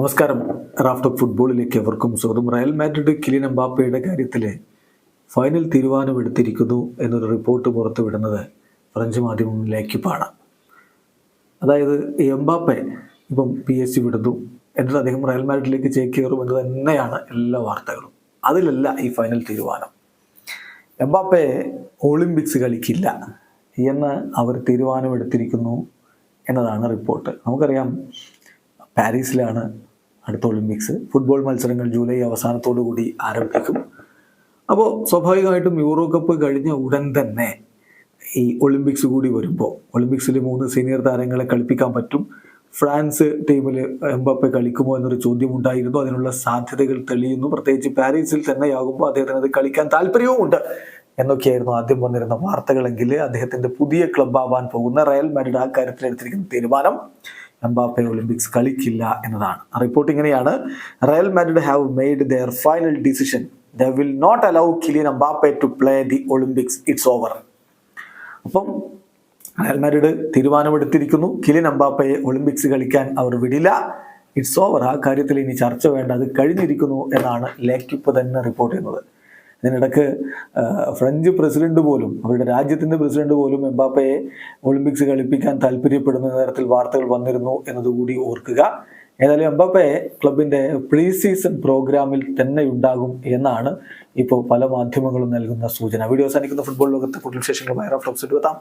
നമസ്കാരം. റാഫ്റ്റ് ഫുട്ബോളിലേക്ക് എവർക്കും സ്വാഗതം. റയൽ മാഡ്രിഡ് കിലിൻ എംബാപ്പയുടെ കാര്യത്തിൽ ഫൈനൽ തീരുമാനമെടുത്തിരിക്കുന്നു എന്നൊരു റിപ്പോർട്ട് പുറത്തുവിടുന്നത് ഫ്രഞ്ച് മാധ്യമങ്ങളിലേക്ക് പാടാം. അതായത് എംബാപ്പെ ഇപ്പം പി എസ് സി വിടുന്നു എന്നിട്ട് അദ്ദേഹം റയൽ മാഡ്രിഡിലേക്ക് ചേക്കേറും എന്ന് തന്നെയാണ് എല്ലാ വാർത്തകളും. അതിലല്ല ഈ ഫൈനൽ തീരുമാനം. എംബാപ്പെ ഒളിമ്പിക്സ് കളിക്കില്ല എന്ന് അവർ തീരുമാനമെടുത്തിരിക്കുന്നു എന്നതാണ് റിപ്പോർട്ട്. നമുക്കറിയാം പാരീസിലാണ് അടുത്ത ഒളിമ്പിക്സ്. ഫുട്ബോൾ മത്സരങ്ങൾ ജൂലൈ അവസാനത്തോടു കൂടി ആരംഭിക്കും. അപ്പോൾ സ്വാഭാവികമായിട്ടും യൂറോ കപ്പ് കഴിഞ്ഞ ഉടൻ തന്നെ ഈ ഒളിമ്പിക്സ് കൂടി വരുമ്പോൾ ഒളിമ്പിക്സിൽ മൂന്ന് സീനിയർ താരങ്ങളെ കളിപ്പിക്കാൻ പറ്റും. ഫ്രാൻസ് ടീമിൽ എംബപ്പെ കളിക്കുമോ എന്നൊരു ചോദ്യം ഉണ്ടായിരുന്നു അതിനുള്ള സാധ്യതകൾ തെളിയുന്നു. പ്രത്യേകിച്ച് പാരീസിൽ തന്നെയാകുമ്പോൾ അദ്ദേഹത്തിന് അത് കളിക്കാൻ താല്പര്യവുമുണ്ട് എന്നൊക്കെയായിരുന്നു ആദ്യം വന്നിരുന്ന വാർത്തകളെങ്കിൽ അദ്ദേഹത്തിന്റെ പുതിയ ക്ലബ്ബാവാൻ പോകുന്ന റയൽ മാഡ്രിഡ് ആ കാര്യത്തിൽ എടുത്തിരിക്കുന്ന തീരുമാനം. എംബാപ്പെ ഒളിമ്പിക്സ് കളിക്കില്ല എന്നതാണ്. റിപ്പോർട്ട് ഇങ്ങനെയാണ്. Real Madrid have made their final decision they will not allow Kylian Mbappe to play the Olympics it's over അപ്പം റയൽ മാഡ്രിഡ് തീരുമാനമെടുത്തിരിക്കുന്നു. കിലിൻ എംബാപ്പയെ ഒളിമ്പിക്സ് കളിക്കാൻ അവർ വിടില്ല. ഇറ്റ്സ് ഓവർ ആ കാര്യത്തിൽ ഇനി ചർച്ച വേണ്ട. അത് കഴിഞ്ഞിരിക്കുന്നു എന്നാണ് ലേക്കിപ്പ് തന്നെ റിപ്പോർട്ട് ചെയ്യുന്നത്. ഇതിനിടക്ക് ഫ്രഞ്ച് പ്രസിഡന്റ് പോലും അവരുടെ രാജ്യത്തിന്റെ പ്രസിഡന്റ് പോലും എംബാപ്പയെ ഒളിമ്പിക്സ് കളിപ്പിക്കാൻ താല്പര്യപ്പെടുന്ന തരത്തിൽ വാർത്തകൾ വന്നിരുന്നു എന്നതുകൂടി ഓർക്കുക. ഏതായാലും എംബാപ്പെ ക്ലബിന്റെ പ്രീ സീസൺ പ്രോഗ്രാമിൽ തന്നെ ഉണ്ടാകും എന്നാണ് ഇപ്പോൾ പല മാധ്യമങ്ങളും നൽകുന്ന സൂചന. വീഡിയോ അവസാനിക്കുന്ന ഫുട്ബോൾ ലോകത്തെ കൂടുതൽ വിശേഷങ്ങൾ വൈറോഫ് ടോക്സ് എടുത്താം